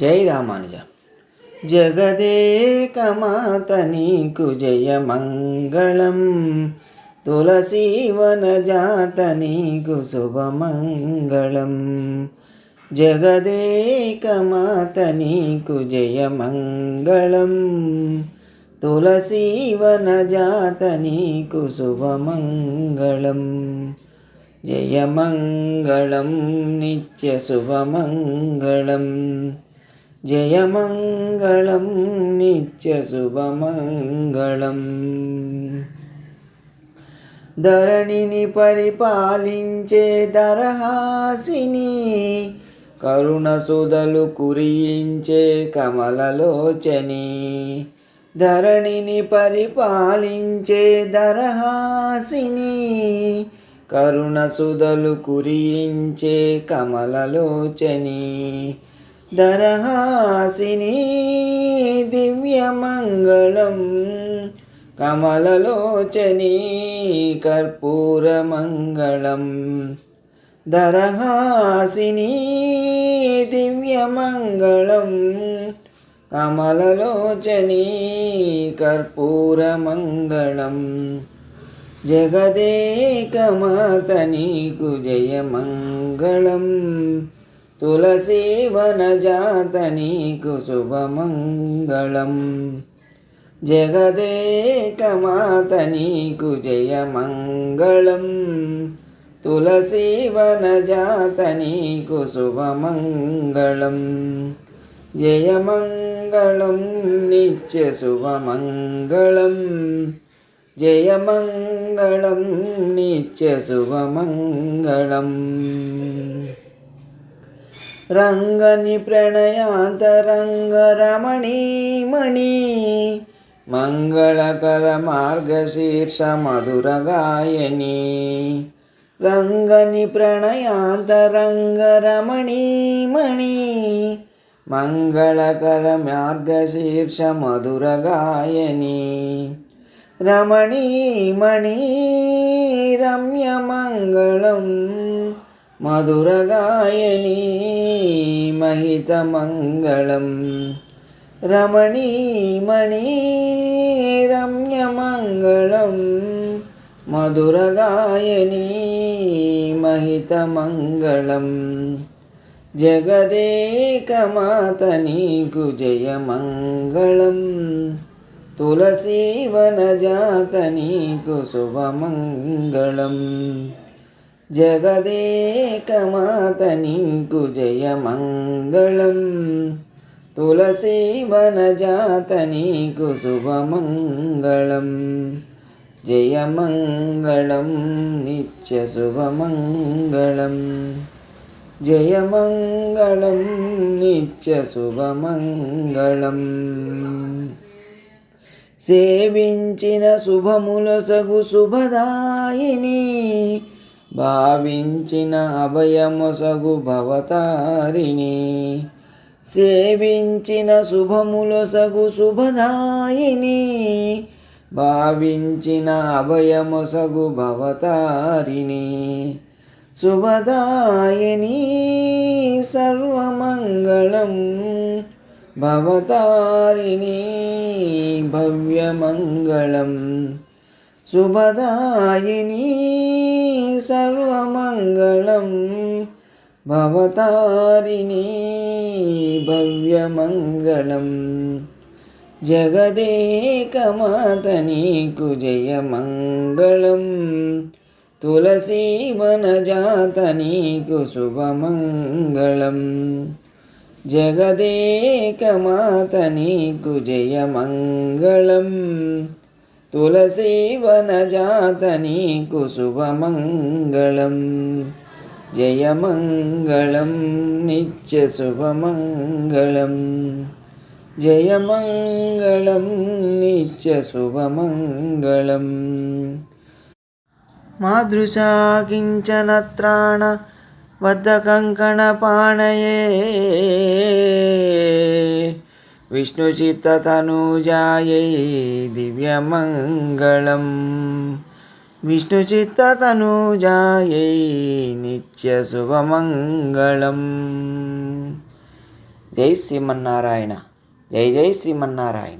జై రామానుజ. జగదేకమాత నీకు జయ మంగళం తులసీవన జాత నీకు శుభమంగళం. జగదేకమాత నీకు జయ మంగళం తులసీవన జాత నీకు శుభమంగళం. జయమంగళం నిత్య శుభమంగళం. జయమంగళం నిత్య శుభమంగళం. ధరణిని పరిపాలించే దరహాసిని కరుణ సుధలు కురియించే కమలలోచని. ధరణిని పరిపాలించే దరహాసిని కరుణ సుధలు కురియించే కమలలోచని. దరహాసిని దివ్యమంగళం కమలలోచని కర్పూరమంగళం. దరహాసిని దివ్యమంగళం కమలలోచని కర్పూరమంగళం. జగదేకమాత నీకు జయమంగళం. తులసీవనజాత నీకు శుభమంగళం. జగదేకమాత నీకు జయమంగళం. తులసీవనజాత నీకు శుభమంగళం. జయమంగళం నిత్య శుభమంగళం. జయమంగళం నిత్య శుభమంగళం. रङ्गनि प्रणयान्तरङ्गरमणीमणि मङ्गलकर मार्गशीर्ष मधुरगायनि रङ्गनि प्रणयान्तरङ्गरमणीमणि मङ्गलकर रमणीमणि रम्यमङ्गलम् మధురగాయని రమణీమణి రమ్యమంగళం మహితమంగళం రమణీమణి రమ్యమంగళం. మధురగాయని మహితమంగళం. జగదేకమాత నీకు జయమంగళం. తులసీవనజాత నీకు శుభమంగళం. జగదేకమాత నీకు జయమంగళం. తులసీవనజాత నీకు శుభమంగళం. జయమంగళం నిత్య శుభమంగళం. జయమంగళం నిత్య శుభమంగళం. సేవించిన శుభములసగు శుభదాయిని భావించిన అభయమొసగు భవతారిణి. సేవించిన శుభములసగు శుభదాయిని. భావించిన అభయమొసగు భవతారిణి. శుభదాయని సర్వమంగళం భవతారిణి. భవ్యమంగళం శుభదాయిని సర్వమంగళం భవతారిణి భవ్యమంగళం. జగదేకమాత నీకు జయమంగళం. తులసీవనజాత నీకు శుభమంగళం. జగదేకమాత నీకు జయమంగళం. తులసీవనజాత నీకు శుభమంగళం జయమంగళం నిత్య శుభమంగళం జయమంగళం నిత్య శుభమంగళం. మాదృశా కించనత్రాణ వద్ద బద్ధకంకణపాణయే విష్ణుచిత్తతనూజాయై దివ్యమంగళం. విష్ణుచిత్తతనూజాయై నిత్యశుభమంగళం. జై శ్రీమన్నారాయణ జై జై శ్రీమన్నారాయణ.